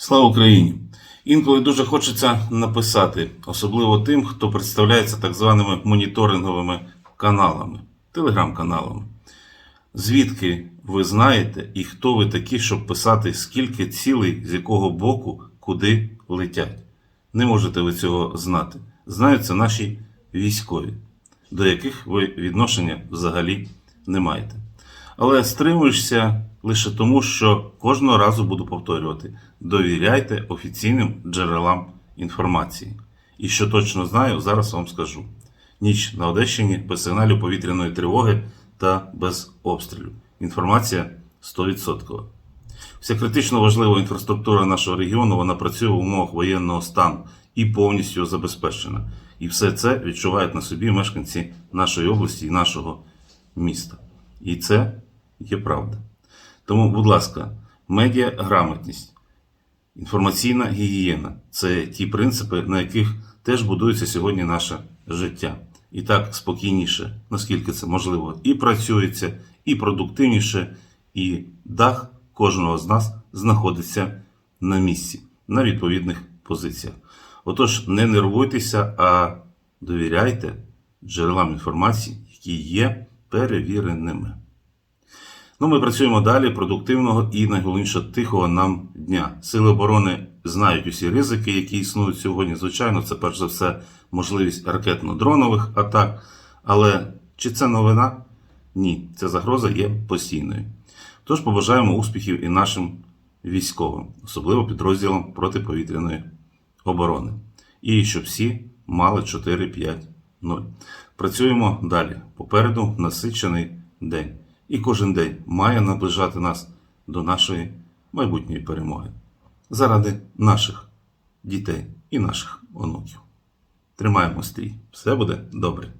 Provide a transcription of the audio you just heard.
Слава Україні! Інколи дуже хочеться написати, особливо тим, хто представляється так званими моніторинговими каналами, телеграм-каналами. Звідки ви знаєте і хто ви такі, щоб писати, скільки цілей з якого боку куди летять? Не можете ви цього знати. Знають це наші військові, до яких ви відношення взагалі не маєте. Але стримуєшся лише тому, що кожного разу буду повторювати: довіряйте офіційним джерелам інформації. І що точно знаю, зараз вам скажу: ніч на Одещині без сигналів повітряної тривоги та без обстрілів. Інформація 100%. Вся критично важлива інфраструктура нашого регіону вона працює в умовах воєнного стану і повністю забезпечена. І все це відчувають на собі мешканці нашої області і нашого міста. І це є правда. Тому, будь ласка, медіаграмотність, інформаційна гігієна це ті принципи, на яких теж будується сьогодні наше життя. І так спокійніше, наскільки це можливо, і працюється, і продуктивніше, і дах кожного з нас знаходиться на місці, на відповідних позиціях. Отож, не нервуйтеся, а довіряйте джерелам інформації, які є перевіреними. Ну, ми працюємо далі продуктивного і найголовніше тихого нам дня. Сили оборони знають усі ризики, які існують сьогодні. Звичайно, це перш за все можливість ракетно-дронових атак. Але чи це новина? Ні, ця загроза є постійною. Тож побажаємо успіхів і нашим військовим, особливо підрозділам протиповітряної оборони. І щоб всі мали 4-5-0. Працюємо далі. Попереду насичений день. І кожен день має наближати нас до нашої майбутньої перемоги. Заради наших дітей і наших онуків. Тримаємо стрій. Все буде добре.